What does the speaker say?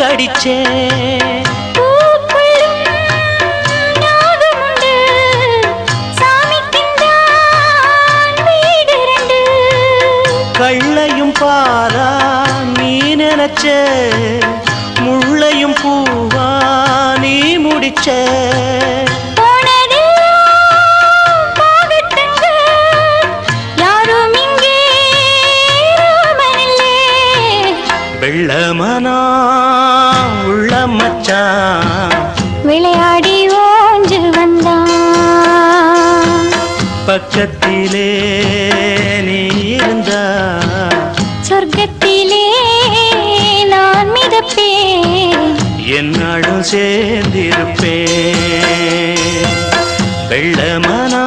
கடிச்சேன். கள்ளையும் பாரா நீ நினைச்ச முள்ளையும் பூவா நீ முடிச்ச. வெள்ளமனா உள்ள மச்சான் விளையாடி ஓஞ்சு வந்தான். பக்கத்திலே நீ இருந்தா. சொர்க்கத்திலே நான் மிதப்பேன். என்னாலும் சேர்ந்திருப்பேன். வெள்ளமனா